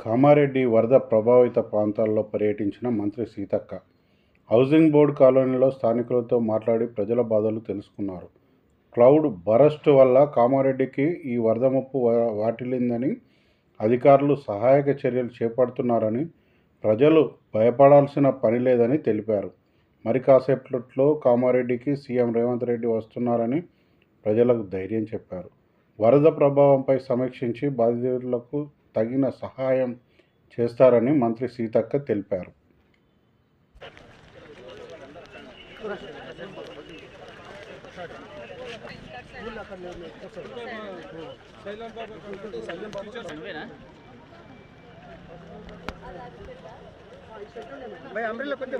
కామారెడ్డి వరద ప్రభావిత ప్రాంతాల్లో పర్యటించిన మంత్రి సీతక్క. హౌసింగ్ బోర్డు కాలనీలో స్థానికులతో మాట్లాడి ప్రజల బాధలు తెలుసుకున్నారు. క్లౌడ్ బరస్ట్ వల్ల కామారెడ్డికి ఈ వరద ముప్పు వా- వాటిల్లిందని అధికారులు సహాయక చర్యలు చేపడుతున్నారని ప్రజలు భయపడాల్సిన పని లేదని తెలిపారు. మరి కాసేపట్లో కామారెడ్డికి సీఎం రేవంత్ రెడ్డి వస్తున్నారని ప్రజలకు ధైర్యం చెప్పారు. వరద ప్రభావంపై సమీక్షించి బాధితులకు తగిన సహాయం చేస్తారని మంత్రి సీతక్క తెలిపారు भाई अम्ब्रेला కొంచెం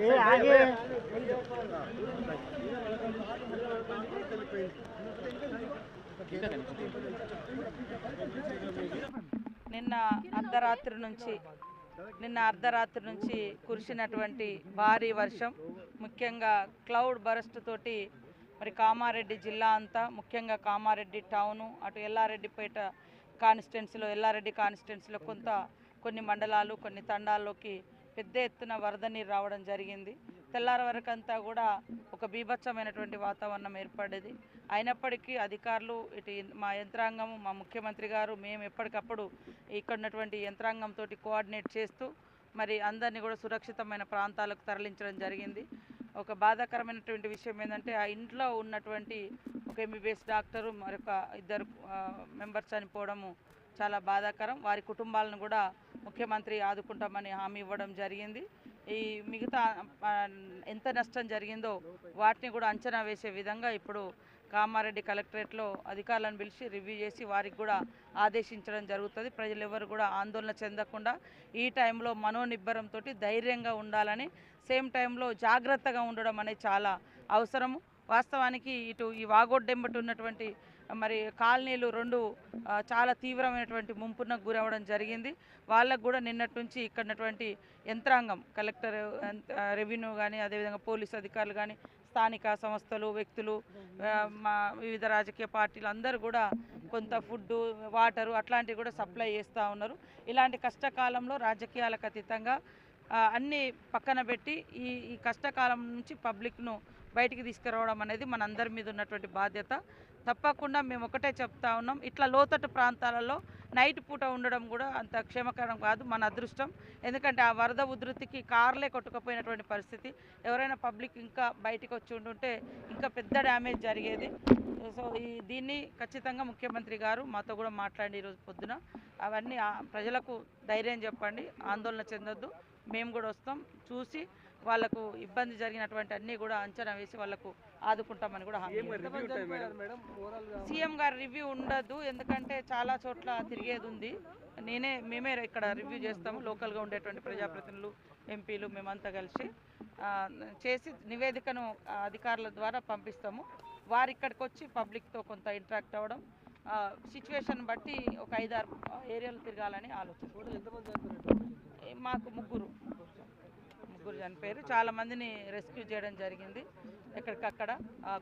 నిన్న అర్ధరాత్రి నుంచి నిన్న అర్ధరాత్రి నుంచి కురిసినటువంటి భారీ వర్షం ముఖ్యంగా క్లౌడ్ బరస్ట్ తోటి మరి కామారెడ్డి జిల్లా అంతా ముఖ్యంగా కామారెడ్డి టౌను అటు ఎల్లారెడ్డిపేట కాన్స్టిట్యున్సీలో ఎల్లారెడ్డి కాన్స్టిట్యున్సీలో కొంత కొన్ని మండలాలు కొన్ని తండాల్లోకి పెద్ద ఎత్తున వరద నీరు రావడం జరిగింది. తెల్లారి వరకంతా కూడా ఒక బీభత్సమైనటువంటి వాతావరణం ఏర్పడేది. అయినప్పటికీ అధికారులు ఇటు మా యంత్రాంగము మా ముఖ్యమంత్రి గారు మేము ఎప్పటికప్పుడు ఇక్కడ ఉన్నటువంటి యంత్రాంగంతో కోఆర్డినేట్ చేస్తూ మరి అందరినీ కూడా సురక్షితమైన ప్రాంతాలకు తరలించడం జరిగింది. ఒక బాధాకరమైనటువంటి విషయం ఏంటంటే ఆ ఇంట్లో ఉన్నటువంటి ఒక ఎంబీబీఎస్ డాక్టరు మరొక ఇద్దరు మెంబర్స్ చనిపోవడము చాలా బాధాకరం. వారి కుటుంబాలను కూడా ముఖ్యమంత్రి ఆదుకుంటామని హామీ ఇవ్వడం జరిగింది. ఈ మిగతా ఎంత నష్టం జరిగిందో వాటిని కూడా అంచనా వేసే విధంగా ఇప్పుడు కామారెడ్డి కలెక్టరేట్లో అధికారులను పిలిచి రివ్యూ చేసి వారికి కూడా ఆదేశించడం జరుగుతుంది. ప్రజలు ఎవరు కూడా ఆందోళన చెందకుండా ఈ టైంలో మనోనిబ్బరంతో ధైర్యంగా ఉండాలని సేమ్ టైంలో జాగ్రత్తగా ఉండడం అనేది చాలా అవసరము. వాస్తవానికి ఇటు ఈ వాగొడ్డెంబటి ఉన్నటువంటి మరి కాలనీలు రెండు చాలా తీవ్రమైనటువంటి ముంపునకు గురవడం జరిగింది. వాళ్ళకు కూడా నిన్నటి నుంచి ఇక్కడ ఉన్నటువంటి యంత్రాంగం కలెక్టర్ రెవెన్యూ కానీ అదేవిధంగా పోలీస్ అధికారులు కానీ స్థానిక సంస్థలు వ్యక్తులు మా వివిధ రాజకీయ పార్టీలు అందరూ కూడా కొంత ఫుడ్ వాటరు అట్లాంటివి కూడా సప్లై చేస్తూ ఉన్నారు. ఇలాంటి కష్టకాలంలో రాజకీయాలకు అతీతంగా అన్నీ పక్కన పెట్టి ఈ ఈ కష్టకాలం నుంచి పబ్లిక్ను బయటికి తీసుకురావడం అనేది మనందరి మీద ఉన్నటువంటి బాధ్యత. తప్పకుండా మేము ఒకటే చెప్తా ఉన్నాం. ఇట్లా లోతట్టు ప్రాంతాలలో నైట్ పూట ఉండడం కూడా అంత క్షేమకరం కాదు మన అదృష్టం. ఎందుకంటే ఆ వరద ఉధృతికి కార్లే కొట్టుకుపోయినటువంటి పరిస్థితి. ఎవరైనా పబ్లిక్ ఇంకా బయటికి వచ్చి ఉంటుంటే ఇంకా పెద్ద డ్యామేజ్ జరిగేది. సో ఈ దీన్ని ఖచ్చితంగా ముఖ్యమంత్రి గారు మాతో కూడా మాట్లాడి ఈరోజు పొద్దున. అవన్నీ ప్రజలకు ధైర్యం చెప్పండి ఆందోళన చెందొద్దు. మేము కూడా వస్తాం. చూసి వాళ్ళకు ఇబ్బంది జరిగినటువంటి అన్నీ కూడా అంచనా వేసి వాళ్ళకు ఆదుకుంటామని కూడా సీఎం గారి రివ్యూ ఉండదు ఎందుకంటే చాలా చోట్ల తిరిగేది ఉంది. నేనే మేమే ఇక్కడ రివ్యూ చేస్తాము లోకల్గా ఉండేటువంటి ప్రజాప్రతినిధులు ఎంపీలు మేమంతా కలిసి. చేసి నివేదికను అధికారుల ద్వారా పంపిస్తాము. వారు ఇక్కడికి వచ్చి పబ్లిక్తో కొంత ఇంటరాక్ట్ అవ్వడం సిచ్యువేషన్ బట్టి ఒక ఐదారు ఏరియాలు తిరగాలని ఆలోచన. మాకు ముగ్గురు. ముగ్గురు చనిపోయారు చాలా మందిని రెస్క్యూ చేయడం జరిగింది. ఎక్కడికక్కడ.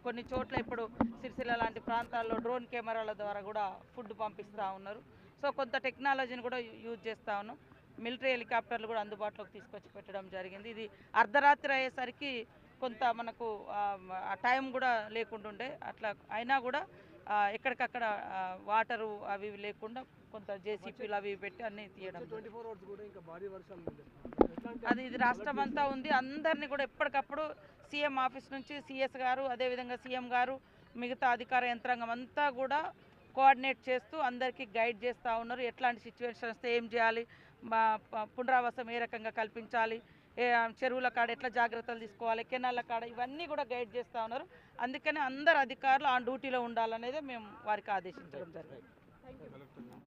కొన్ని చోట్ల ఇప్పుడు సిరిసిల్ల లాంటి ప్రాంతాల్లో డ్రోన్ కెమెరాల ద్వారా కూడా ఫుడ్ పంపిస్తూ ఉన్నారు. సో కొంత టెక్నాలజీని కూడా యూజ్ చేస్తూ ఉన్నాం. మిలిటరీ హెలికాప్టర్లు కూడా అందుబాటులోకి తీసుకొచ్చి పెట్టడం జరిగింది. ఇది అర్ధరాత్రి అయ్యేసరికి కొంత మనకు ఆ, టైం కూడా లేకుంటుండే అట్లా అయినా కూడా ఎక్కడికక్కడ వాటరు అవి లేకుండా కొంత జేసీపీలు అవి పెట్టి అన్నీ తీయడం అది ఇది రాష్ట్రం అంతా ఉంది. అందరినీ కూడా ఎప్పటికప్పుడు సీఎం ఆఫీస్ నుంచి సిఎస్ గారు అదేవిధంగా సీఎం గారు మిగతా అధికార యంత్రాంగం అంతా కూడా కోఆర్డినేట్ చేస్తూ అందరికీ గైడ్ చేస్తూ ఉన్నారు. ఎట్లాంటి సిచ్యువేషన్ వస్తే ఏం చేయాలి? పునరావాసం ఏ రకంగా కల్పించాలి? చెరువుల కాడ ఎట్లా జాగ్రత్తలు తీసుకోవాలి కెనాల కాడ ఇవన్నీ కూడా గైడ్ చేస్తూ ఉన్నారు. అందుకని అందరు అధికారులు ఆ డ్యూటీలో ఉండాలనేదే మేము వారికి ఆదేశించడం జరిగింది.